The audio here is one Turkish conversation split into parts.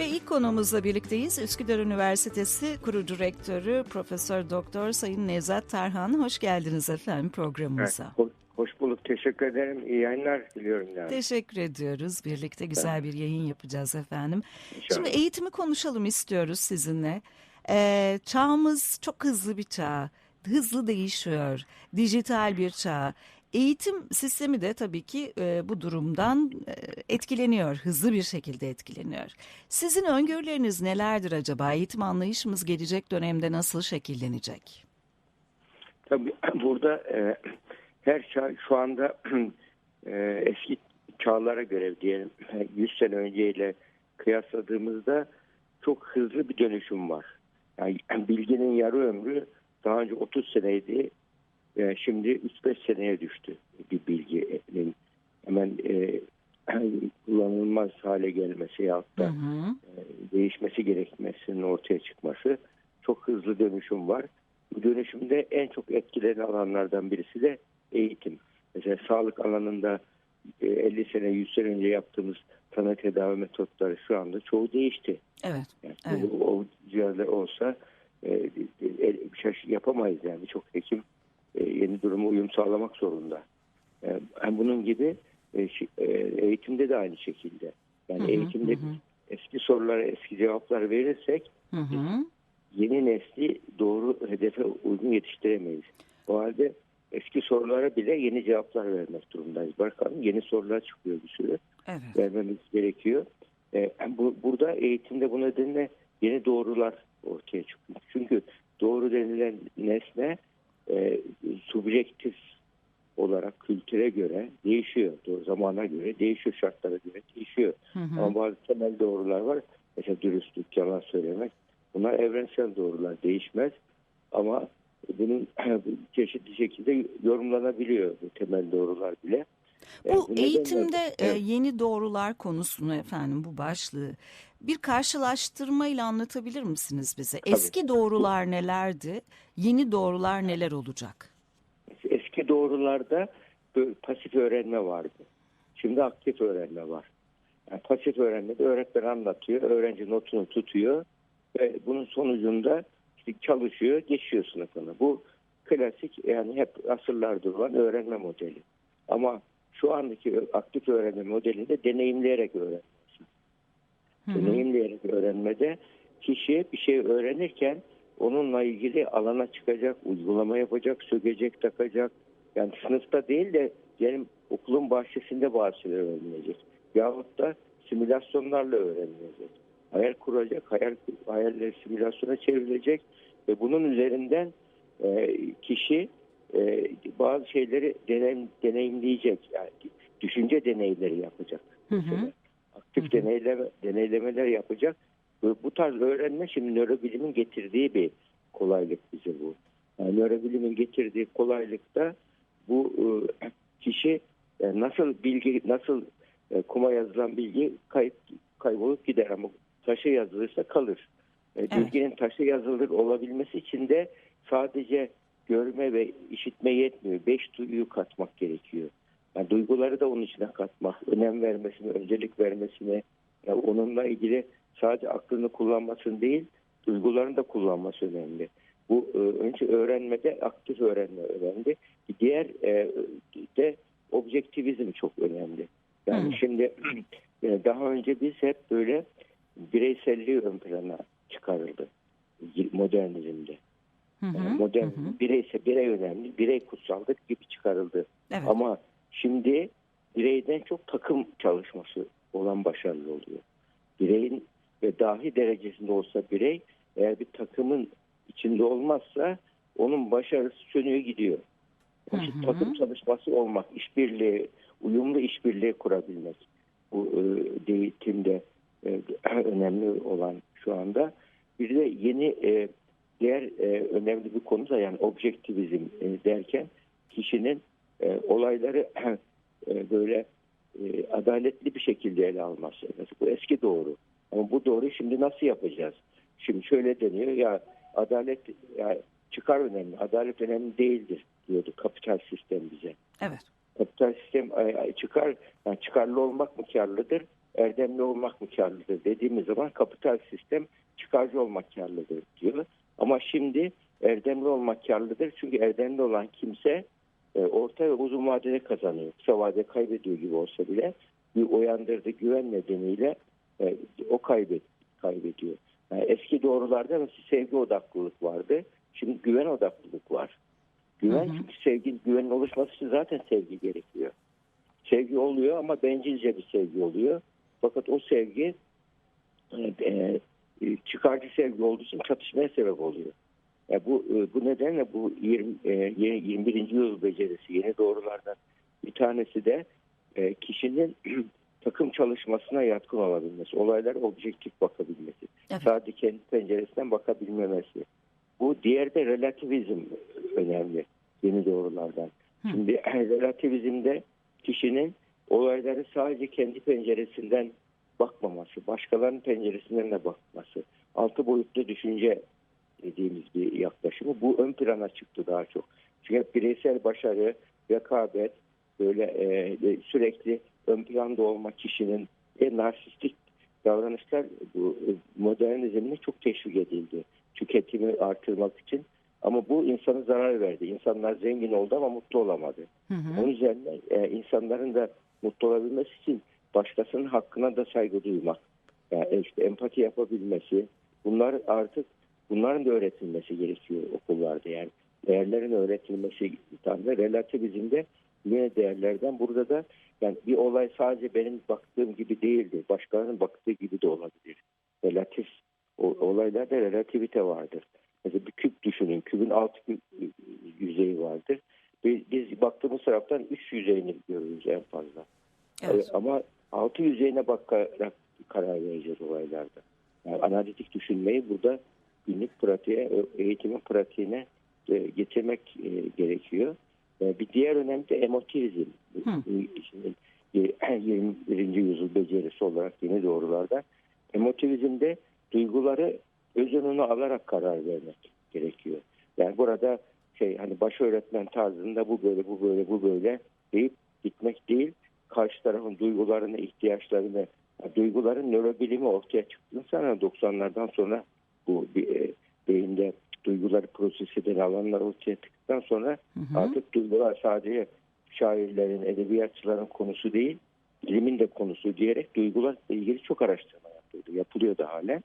Ve ilk konuğumuzla birlikteyiz. Üsküdar Üniversitesi kurucu rektörü Profesör Doktor Sayın Nevzat Tarhan. Hoş geldiniz efendim programımıza. Hoş, hoş bulduk. Teşekkür ederim. İyi yayınlar diliyorum. Yani. Teşekkür ediyoruz. Birlikte güzel bir yayın yapacağız efendim. İnşallah. Şimdi eğitimi konuşalım istiyoruz sizinle. Ee, çağımız çok hızlı bir çağ. Hızlı değişiyor. Dijital bir çağ. Eğitim sistemi de tabii ki e, bu durumdan e, etkileniyor, hızlı bir şekilde etkileniyor. Sizin öngörüleriniz nelerdir acaba? Eğitim anlayışımız gelecek dönemde nasıl şekillenecek? Tabii burada e, her çağ şu anda e, eski çağlara göre diyelim 100 sene önceyle kıyasladığımızda çok hızlı bir dönüşüm var. Yani bilginin yarı ömrü daha önce 30 seneydi. E, şimdi 3-5 seneye düştü bir bilginin hemen e, kullanılmaz hale gelmesi ya Hı da hı. e, değişmesi gerekmesinin ortaya çıkması çok hızlı dönüşüm var. Bu dönüşümde en çok etkilenen alanlardan birisi de eğitim. Mesela sağlık alanında e, 50 sene 100 sene önce yaptığımız tanı tedavi metotları şu anda çoğu değişti. Evet. Yani Evet. o, cihazlar olsa e, e, şaş- yapamayız yani birçok hekim e, yeni duruma uyum sağlamak zorunda. E, yani bunun gibi e, e, eğitimde de aynı şekilde. Yani Hı hı, eğitimde hı. eski sorulara eski cevaplar verirsek Hı hı. yeni nesli doğru hedefe uygun yetiştiremeyiz. O halde eski sorulara bile yeni cevaplar vermek durumundayız. Bakalım yeni sorular çıkıyor bir sürü. Evet. Vermemiz gerekiyor. Ee, bu, burada eğitimde bu nedenle yeni doğrular ortaya çıkıyor. Çünkü doğru denilen nesne e, subjektif olarak kültüre göre değişiyor. Zamana göre değişiyor, şartlara göre değişiyor. Hı hı. Ama bazı temel doğrular var. Mesela dürüstlük, yalan söylemek. Bunlar evrensel doğrular. Değişmez. Ama bunun çeşitli şekilde yorumlanabiliyor bu temel doğrular bile. Bu nedenle- eğitimde e, Evet. yeni doğrular konusunu efendim bu başlığı bir karşılaştırmayla anlatabilir misiniz bize? Eski doğrular nelerdi? Yeni doğrular neler olacak? Eski doğrularda pasif öğrenme vardı. Şimdi aktif öğrenme var. Yani pasif öğrenmede öğretmen anlatıyor, öğrenci notunu tutuyor ve bunun sonucunda işte çalışıyor, geçiyor sınıfını. Bu klasik yani hep asırlardır olan öğrenme modeli. Ama şu andaki aktif öğrenme modelinde deneyimleyerek öğrenme. Deneyimleyerek öğrenmede kişi bir şey öğrenirken onunla ilgili alana çıkacak, uygulama yapacak, sökecek, takacak. Yani sınıfta değil de diyelim okulun bahçesinde bazı şeyler öğrenecek. Yahut da simülasyonlarla öğrenecek. Hayal kuracak, hayal, hayalleri simülasyona çevrilecek ve bunun üzerinden e, kişi e, bazı şeyleri deneyim, deneyimleyecek. Yani düşünce deneyleri yapacak. Hı hı. Aktif deneyleme, deneylemeler yapacak. Ve bu tarz öğrenme şimdi nörobilimin getirdiği bir kolaylık bize bu. Yani nörobilimin getirdiği kolaylıkta bu e, kişi e, nasıl bilgi nasıl e, kuma yazılan bilgi kayıp kaybolup gider ama taşa yazılırsa kalır. E, Evet. Bilginin taşa yazılır olabilmesi için de sadece görme ve işitme yetmiyor. Beş duyuyu katmak gerekiyor. Yani duyguları da onun içine katmak, önem vermesine, öncelik vermesine, ya onunla ilgili sadece aklını kullanmasın değil, duygularını da kullanması önemli. Bu e, önce öğrenmede aktif öğrenme önemli. Diğer e, de objektivizm çok önemli. Yani Hı. şimdi e, daha önce biz hep böyle bireyselliği ön plana çıkarıldı modernizmde. Hı hı. Yani modern hı. bireyse birey önemli, birey kutsaldır gibi çıkarıldı. Evet. Ama şimdi bireyden çok takım çalışması olan başarılı oluyor. Bireyin ve dahi derecesinde olsa birey eğer bir takımın içinde olmazsa onun başarısı sönüyor gidiyor. Hı hı. takım çalışması olmak, işbirliği, uyumlu işbirliği kurabilmek bu e, eğitimde e, önemli olan şu anda. Bir de yeni e, diğer e, önemli bir konu da yani objektivizm e, derken kişinin e, olayları e, böyle e, adaletli bir şekilde ele alması. Bu eski doğru. Ama bu doğruyu şimdi nasıl yapacağız? Şimdi şöyle deniyor ya adalet ya çıkar önemli, adalet önemli değildir diyordu kapital sistem bize. Evet. Kapital sistem çıkar yani çıkarlı olmak mı karlıdır? erdemli olmak mı karlıdır dediğimiz zaman kapital sistem çıkarcı olmak karlıdır diyor. Ama şimdi erdemli olmak karlıdır. Çünkü erdemli olan kimse e, orta ve uzun vadede kazanıyor. Kısa vadede kaybediyor gibi olsa bile bir uyandırdığı güven nedeniyle e, o kaybet, kaybediyor. Yani eski doğrularda mesela sevgi odaklılık vardı. Şimdi güven odaklılık var. Güven Hı hı. çünkü sevgi, güvenin oluşması için zaten sevgi gerekiyor. Sevgi oluyor ama bencilce bir sevgi oluyor. Fakat o sevgi e, e, çıkarcı sevgi olduğu için çatışmaya sebep oluyor. Ya bu e, bu nedenle bu 20, e, yeni 21. yüzyıl becerisi yeni doğrulardan bir tanesi de e, kişinin takım çalışmasına yatkın olabilmesi, olaylara objektif bakabilmesi, Evet. sadece kendi penceresinden bakabilmemesi. Bu diğer de relativizm önemli yeni doğrulardan. Hı. Şimdi relativizmde kişinin olayları sadece kendi penceresinden bakmaması, başkalarının penceresinden de bakması, altı boyutlu düşünce dediğimiz bir yaklaşımı bu ön plana çıktı daha çok. Çünkü bireysel başarı, rekabet, böyle e, sürekli ön planda olma kişinin ve narsistik davranışlar bu e, modernizmle çok teşvik edildi. Tüketimi artırmak için. Ama bu insana zarar verdi. İnsanlar zengin oldu ama mutlu olamadı. Hı hı. Onun üzerine e, insanların da mutlu olabilmesi için başkasının hakkına da saygı duymak, yani işte empati yapabilmesi, bunlar artık bunların da öğretilmesi gerekiyor okullarda yani değerlerin öğretilmesi Tanrı relativizmde yine değerlerden burada da yani bir olay sadece benim baktığım gibi değildir. Başkalarının baktığı gibi de olabilir. Relatif olaylarda relativite vardır. Mesela bir küp düşünün. Kübün alt yü- yüzeyi vardır. Biz, biz baktığımız taraftan üç yüzeyini görürüz en fazla. Evet. Ama altı yüzeyine bakarak karar vereceğiz olaylarda. Yani analitik düşünmeyi burada günlük pratiğe, eğitimin pratiğine e, getirmek e, gerekiyor. E, Bir diğer önemli de emotivizm. E, 21. yüzyıl becerisi olarak yeni doğrularda. Emotivizmde duyguları göz önüne alarak karar vermek gerekiyor. Yani burada şey hani baş öğretmen tarzında bu böyle bu böyle bu böyle deyip gitmek değil karşı tarafın duygularını, ihtiyaçlarını, yani duyguların nörobilimi ortaya çıktığını sonra 90'lardan sonra bu e, beyinde duyguları proses eden alanlar ortaya çıktıktan sonra Hı hı. artık duygular sadece şairlerin, edebiyatçıların konusu değil, bilimin de konusu diyerek duygularla ilgili çok araştırma yapıldı. Yapılıyor da halen.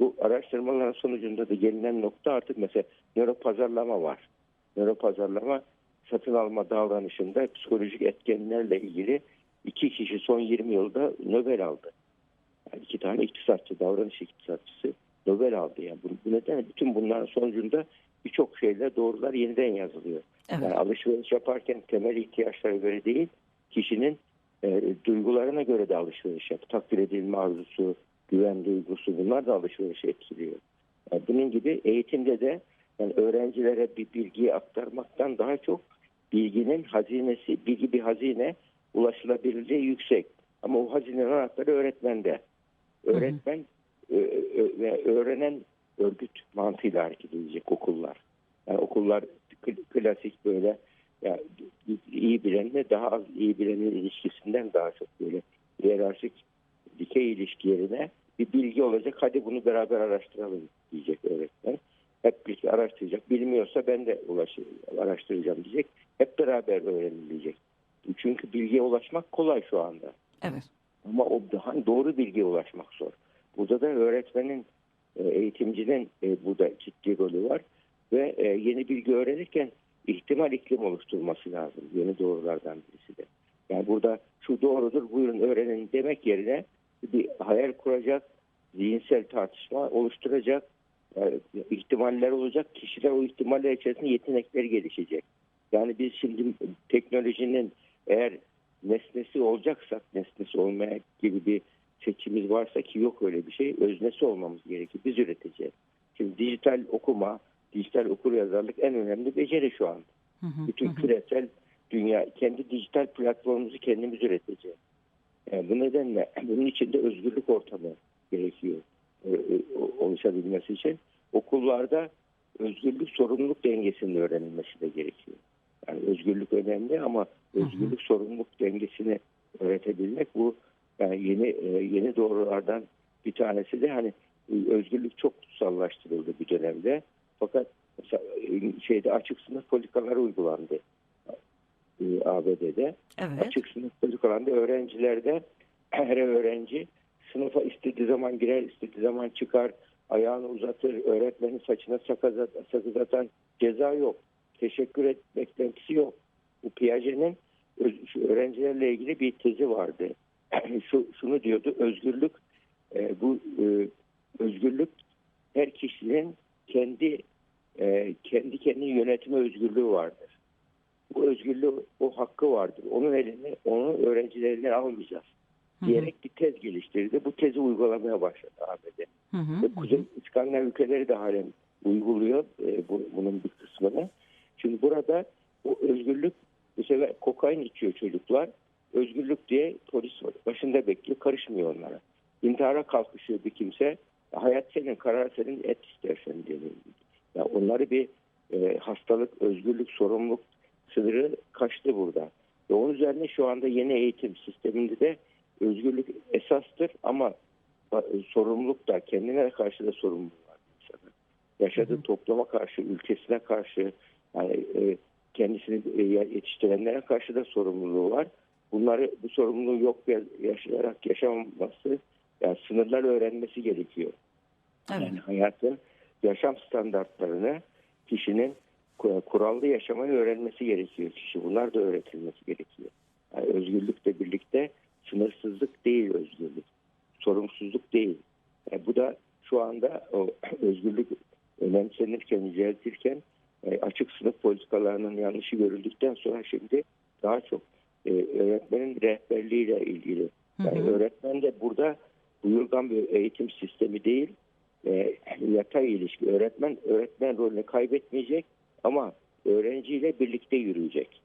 Bu araştırmaların sonucunda da gelinen nokta artık mesela nöropazarlama var. Nöropazarlama satın alma davranışında psikolojik etkenlerle ilgili iki kişi son 20 yılda Nobel aldı. Yani iki tane iktisatçı, davranış iktisatçısı Nobel aldı. Yani bu, bu nedenle bütün bunların sonucunda birçok şeyler doğrular yeniden yazılıyor. Evet. Yani alışveriş yaparken temel ihtiyaçlara göre değil, kişinin e, duygularına göre de alışveriş yap. Takdir edilme arzusu, güven duygusu bunlar da alışverişi etkiliyor. Yani bunun gibi eğitimde de yani öğrencilere bir bilgiyi aktarmaktan daha çok bilginin hazinesi, bilgi bir hazine, ulaşılabilirliği yüksek. Ama o hazinenin anahtarı öğretmende. Öğretmen ve öğrenen örgüt mantığıyla hareket edecek okullar. Yani okullar kl- klasik böyle ya, iyi bilenle daha az iyi bilenin ilişkisinden daha çok böyle hiyerarşik dikey ilişki yerine bir bilgi olacak. Hadi bunu beraber araştıralım diyecek öğretmen. Hep birlikte araştıracak. Bilmiyorsa ben de ulaş, araştıracağım diyecek. Hep beraber öğrenilecek. Çünkü bilgiye ulaşmak kolay şu anda. Evet. Ama o daha doğru bilgiye ulaşmak zor. Burada da öğretmenin, e, eğitimcinin e, burada ciddi rolü var. Ve e, yeni bilgi öğrenirken ihtimal iklim oluşturması lazım. Yeni doğrulardan birisi de. Yani burada şu doğrudur buyurun öğrenin demek yerine bir hayal kuracak, zihinsel tartışma oluşturacak, ihtimaller olacak. Kişiler o ihtimaller içerisinde yetenekleri gelişecek. Yani biz şimdi teknolojinin eğer nesnesi olacaksak, nesnesi olmaya gibi bir seçimimiz varsa ki yok öyle bir şey, öznesi olmamız gerekir. Biz üreteceğiz. Şimdi dijital okuma, dijital okur yazarlık en önemli beceri şu an. Hı hı. Bütün Hı küresel dünya, kendi dijital platformumuzu kendimiz üreteceğiz. Yani bu nedenle bunun için de özgürlük ortamı gerekiyor e, e, oluşabilmesi için. Okullarda özgürlük sorumluluk dengesinin öğrenilmesi de gerekiyor. Yani özgürlük önemli ama özgürlük sorumluluk dengesini öğretebilmek bu Yani yeni e, yeni doğrulardan bir tanesi de hani e, özgürlük çok kutsallaştırıldı bir dönemde. Fakat e, şeyde açık sınıf politikaları uygulandı ABD'de. Evet. Açık sınıf politikalarında öğrencilerde her öğrenci sınıfa istediği zaman girer, istediği zaman çıkar, ayağını uzatır, öğretmenin saçına sakız, sakız atar, ceza yok. Teşekkür et beklentisi yok. Bu Piaget'in öğrencilerle ilgili bir tezi vardı. şu şunu diyordu, özgürlük e, bu e, özgürlük her kişinin kendi e, kendi kendini yönetme özgürlüğü vardır. Bu özgürlüğü, o hakkı vardır. Onun elini, onu öğrencilerine almayacağız Hı hı. diyerek bir tez geliştirdi. Bu tezi uygulamaya başladı ABD. Hı hı. Ve Kuzey İskandinav ülkeleri de halen uyguluyor e, bu, bunun bir kısmını. Şimdi burada bu özgürlük sefer kokain içiyor çocuklar. Özgürlük diye polis var. Başında bekliyor. Karışmıyor onlara. İntihara kalkışıyor bir kimse. Hayat senin, karar senin, et istersen diyor. Ya onları bir e, hastalık, özgürlük, sorumluluk sınırı kaçtı burada. Ve onun üzerine şu anda yeni eğitim sisteminde de özgürlük esastır ama e, sorumluluk da kendine karşı da sorumluluk var insanın. Yaşadığı Hı hı. topluma karşı, ülkesine karşı yani e, kendisini e, yetiştirenlere karşı da sorumluluğu var. Bunları bu sorumluluğu yok ya- yaşayarak yaşamaması yani sınırlar öğrenmesi gerekiyor. Evet. Yani hayatın yaşam standartlarını kişinin ku- kurallı yaşamayı öğrenmesi gerekiyor kişi. Bunlar da öğretilmesi gerekiyor. Yani özgürlükle birlikte sınırsızlık değil özgürlük. Sorumsuzluk değil. Yani bu da şu anda o özgürlük önemsenirken, yüceltirken e, açık sınıf politikalarının yanlışı görüldükten sonra şimdi daha çok e, öğretmenin rehberliğiyle ilgili. Hı Yani hı. öğretmen de burada buyurgan bir eğitim sistemi değil, e, yatay ilişki. Öğretmen öğretmen rolünü kaybetmeyecek ama öğrenciyle birlikte yürüyecek.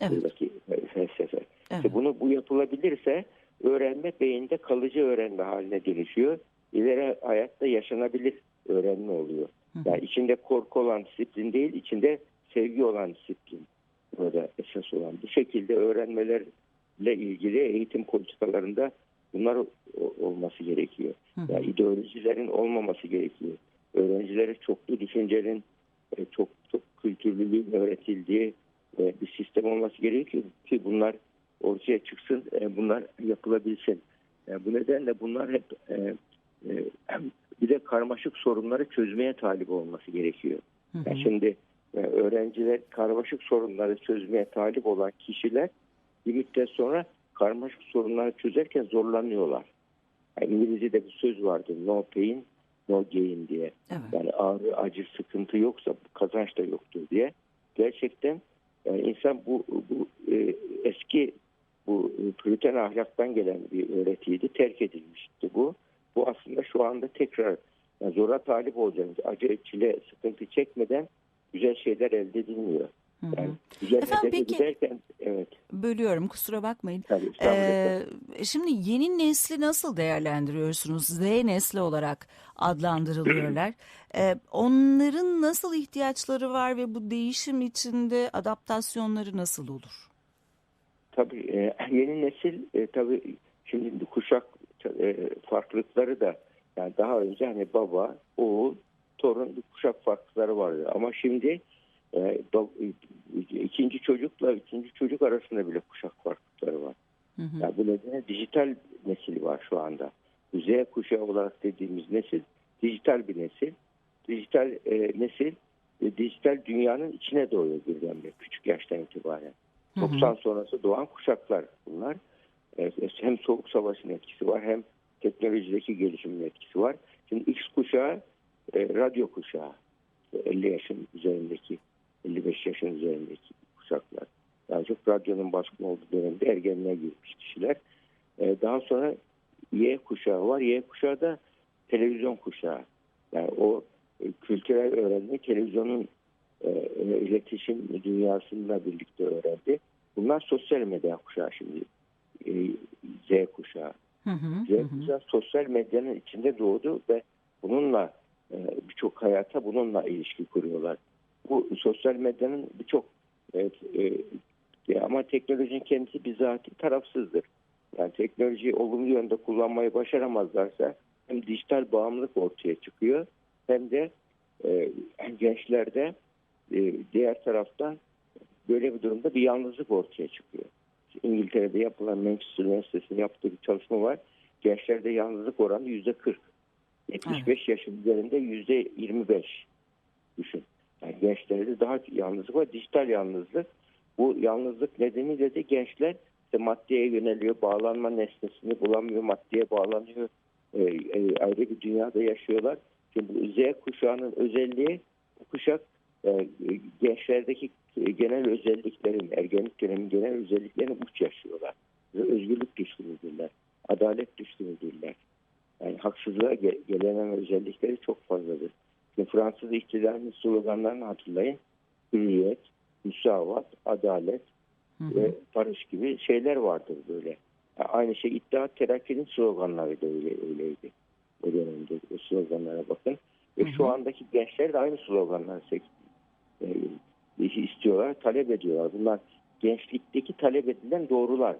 Evet. Buradaki felsefe. Evet. İşte bunu bu yapılabilirse öğrenme beyinde kalıcı öğrenme haline dönüşüyor. İleri hayatta yaşanabilir öğrenme oluyor. Hı hı. Yani içinde korku olan disiplin değil, içinde sevgi olan disiplin burada esas olan. Bu şekilde öğrenmelerle ilgili eğitim politikalarında bunlar olması gerekiyor. Yani ideolojilerin olmaması gerekiyor. Öğrencilere çoklu düşüncenin, e, çok çok kültürlülüğün öğretildiği bir sistem olması gerekiyor ki bunlar ortaya çıksın, e, bunlar yapılabilsin. E, Bu nedenle bunlar hep bir de karmaşık sorunları çözmeye talip olması gerekiyor. Yani şimdi e, öğrenciler karmaşık sorunları çözmeye talip olan kişiler bir müddet sonra karmaşık sorunları çözerken zorlanıyorlar. Yani İngilizce'de bir söz vardı no pain no gain diye. Evet. Yani ağrı, acı, sıkıntı yoksa kazanç da yoktur diye. Gerçekten yani insan bu, bu e, eski bu e, Püriten ahlaktan gelen bir öğretiydi. Terk edilmişti bu. Bu aslında şu anda tekrar yani zora talip olacağımız acı, çile, sıkıntı çekmeden güzel şeyler elde edilmiyor. Yani güzel Efendim, peki- giderken evet Bölüyorum kusura bakmayın. tabii. Ee, şimdi yeni nesli nasıl değerlendiriyorsunuz? Z nesli olarak adlandırılıyorlar. Ee, onların nasıl ihtiyaçları var ve bu değişim içinde adaptasyonları nasıl olur? Tabii e, yeni nesil e, tabii şimdi kuşak e, farklılıkları da yani daha önce hani baba, oğul, torun bir kuşak farklılıkları vardı. Ama şimdi e, ba- e, ikinci çocukla üçüncü çocuk arasında bile kuşak farklılıkları var. Hı hı. Yani bu nedenle dijital nesil var şu anda. Z kuşağı olarak dediğimiz nesil dijital bir nesil. Dijital e, nesil e, dijital dünyanın içine doğuyor birdenbire küçük yaştan itibaren. Hı hı. 90 sonrası doğan kuşaklar bunlar. E, Hem soğuk savaşın etkisi var hem teknolojideki gelişimin etkisi var. Şimdi X kuşağı e, radyo kuşağı. E, 50 yaşın üzerindeki 55 yaşın üzerindeki kuşaklar. Daha çok radyonun baskın olduğu dönemde ergenliğe girmiş kişiler. E, Daha sonra Y kuşağı var. Y kuşağı da televizyon kuşağı. Yani o e, kültürel öğrenmeyi televizyonun e, e, iletişim dünyasıyla birlikte öğrendi. Bunlar sosyal medya kuşağı şimdi. E, Z kuşağı. Hı hı. Z hı. kuşağı sosyal medyanın içinde doğdu ve bununla e, birçok hayata bununla ilişki kuruyorlar. Bu sosyal medyanın birçok evet, e, ama teknolojinin kendisi bizatihi tarafsızdır. Yani teknolojiyi olumlu yönde kullanmayı başaramazlarsa hem dijital bağımlılık ortaya çıkıyor hem de e, gençlerde e, diğer taraftan böyle bir durumda bir yalnızlık ortaya çıkıyor. İngiltere'de yapılan Manchester Üniversitesi'nin yaptığı bir çalışma var. Gençlerde yalnızlık oranı yüzde 40. 75 yaşın üzerinde yüzde 25 düşün. Yani gençlerde daha yalnızlık var. Dijital yalnızlık. Bu yalnızlık nedeniyle de gençler işte maddeye yöneliyor. Bağlanma nesnesini bulamıyor. Maddeye bağlanıyor. Ee, e, ayrı bir dünyada yaşıyorlar. Şimdi Z kuşağının özelliği bu kuşak e, gençlerdeki genel özelliklerin, ergenlik döneminin genel özelliklerini uç yaşıyorlar. Özgürlük düşkünüdürler. Adalet düşkünüdürler. Yani haksızlığa ge- gelenen özellikleri çok fazladır. Şimdi Fransız ihtilalinin sloganlarını hatırlayın. Hürriyet, müsavat, adalet Hı hı. ve barış gibi şeyler vardır böyle. Yani aynı şey İttihat Terakki'nin sloganları da öyle, öyleydi. O dönemde o sloganlara bakın. Ve Hı hı. şu andaki gençler de aynı sloganları e, istiyorlar, talep ediyorlar. Bunlar gençlikteki talep edilen doğrular.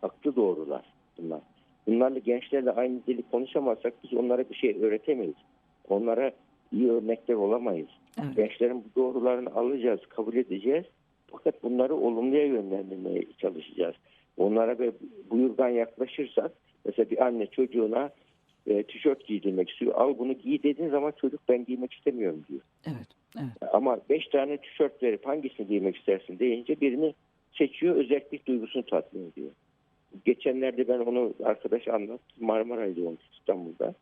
Haklı doğrular bunlar. Bunlarla gençlerle aynı dili konuşamazsak biz onlara bir şey öğretemeyiz. Onlara iyi örnekler olamayız. Evet. Gençlerin bu doğrularını alacağız, kabul edeceğiz. Fakat bunları olumluya yönlendirmeye çalışacağız. Onlara ve buyurdan yaklaşırsak, mesela bir anne çocuğuna e, tişört giydirmek istiyor. Al bunu giy dediğin zaman çocuk ben giymek istemiyorum diyor. Evet. Evet. Ama beş tane tişört verip hangisini giymek istersin deyince birini seçiyor, özellik duygusunu tatmin ediyor. Geçenlerde ben onu arkadaş anlattı. Marmaray'da olmuş İstanbul'da.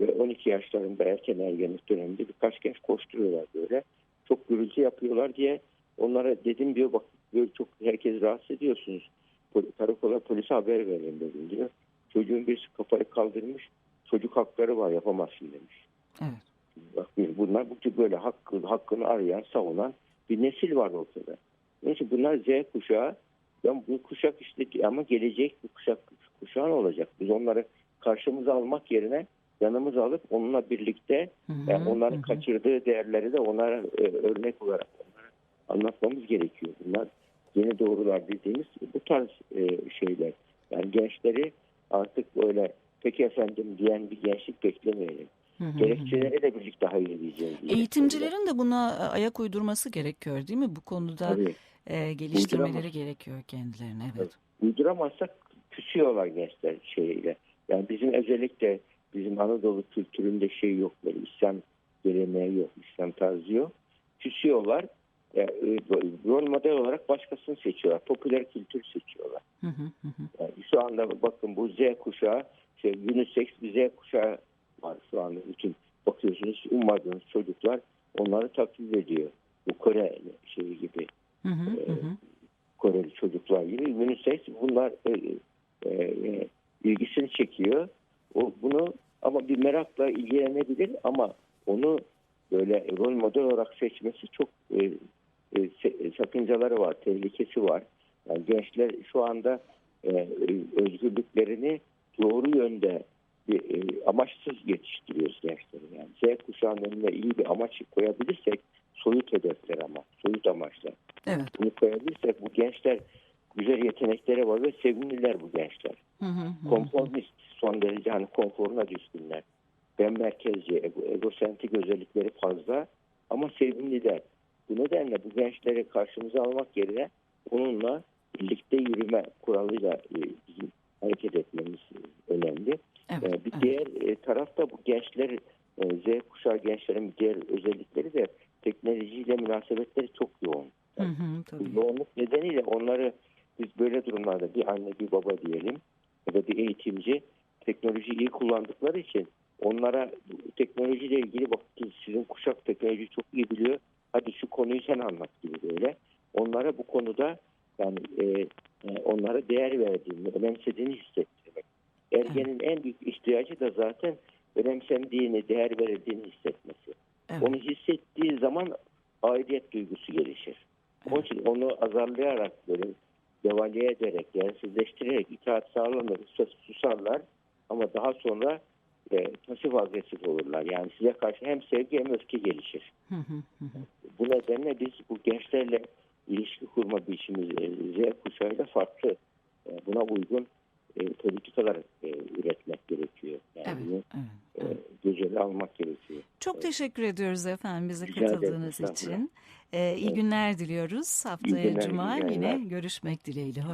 Ve 12 yaşlarında erken ergenlik döneminde birkaç genç koşturuyorlar böyle. Çok gürültü yapıyorlar diye onlara dedim diyor bak böyle çok herkes rahatsız ediyorsunuz. Karakola polise haber verin dedim diyor. Çocuğun birisi kafayı kaldırmış. Çocuk hakları var yapamazsın demiş. Evet. Bak bunlar bu tür böyle hakkı, hakkını arayan, savunan bir nesil var ortada. İçin bunlar Z kuşağı. Ben bu kuşak işte ama gelecek bu kuşak kuşağın olacak. Biz onları karşımıza almak yerine yanımıza alıp onunla birlikte Hı hı. yani onların Hı kaçırdığı değerleri de onlara e, örnek olarak onlara anlatmamız gerekiyor. Bunlar yeni doğrular dediğimiz bu tarz e, şeyler. Yani gençleri artık böyle peki efendim diyen bir gençlik beklemeyelim. Hı. Gerekçelere de birlikte hayır diyeceğiz. Eğitimcilerin de buna e, ayak uydurması gerekiyor değil mi? Bu konuda Tabii. E, geliştirmeleri Uyduramaz. gerekiyor kendilerine. Evet. Uyduramazsak küsüyorlar gençler şeyle. Yani bizim özellikle bizim Anadolu kültüründe şey yok böyle İslam geleneği yok, İslam tarzı yok. Küsüyorlar. Yani, e, rol model olarak başkasını seçiyorlar. Popüler kültür seçiyorlar. Hı hı hı. Yani şu anda bakın bu Z kuşağı, şey, unisex bir Z kuşağı var şu anda. Bütün bakıyorsunuz ummadığınız çocuklar onları taklit ediyor. Bu Kore şeyi gibi. Hı. Koreli çocuklar gibi unisex bunlar e, e, e, ilgisini çekiyor. O bunu ama bir merakla ilgilenebilir ama onu böyle rol model olarak seçmesi çok e, e, se- sakıncaları var, tehlikesi var. Yani gençler şu anda e, e, özgürlüklerini doğru yönde bir, e, amaçsız yetiştiriyoruz gençleri. Yani Z kuşağının önüne iyi bir amaç koyabilirsek soyut hedefler ama soyut amaçlar Evet. bunu koyabilirsek bu gençler güzel yetenekleri var ve sevimliler bu gençler. Hı. Konformist son derece hani konforuna düşkünler. Ben merkezci, ego, egosentrik özellikleri fazla ama sevimliler. Bu nedenle bu gençleri karşımıza almak yerine onunla birlikte yürüme kuralıyla e, bizim hareket etmemiz önemli. Evet. Ee, bir evet. diğer e, tarafta bu gençler e, Z kuşağı gençlerin diğer özellikleri de teknolojiyle münasebetleri çok yoğun. Hı hı, tabii. Bu yoğunluk nedeniyle onları biz böyle durumlarda bir anne bir baba diyelim ya da bir eğitimci teknolojiyi iyi kullandıkları için onlara teknolojiyle ilgili bak sizin kuşak teknoloji çok iyi biliyor. Hadi şu konuyu sen anlat gibi böyle. Onlara bu konuda yani e, e, onlara değer verdiğini, önemsediğini hissettirmek. Ergenin en büyük ihtiyacı da zaten önemsendiğini, değer verildiğini hissetmesi. Evet. Onu hissettiği zaman aidiyet duygusu gelişir. Onun için onu azarlayarak böyle devalye ederek, değersizleştirerek itaat sağlanır, susarlar ama daha sonra e, pasif agresif olurlar. Yani size karşı hem sevgi hem öfke gelişir. Hı hı hı hı. Bu nedenle biz bu gençlerle ilişki kurma biçimimiz e, Z kuşağıyla farklı. E, buna uygun e, politik olarak e, üretmek gerekiyor. Yani Evet, bunu evet. e, göceli almak gerekiyor. Çok teşekkür ediyoruz efendim bize Rica ederim, katıldığınız estağfurullah. için. Ee, iyi Evet. günler diliyoruz. Haftaya günler, Cuma iyi yine yayınlar. görüşmek dileğiyle. Hoş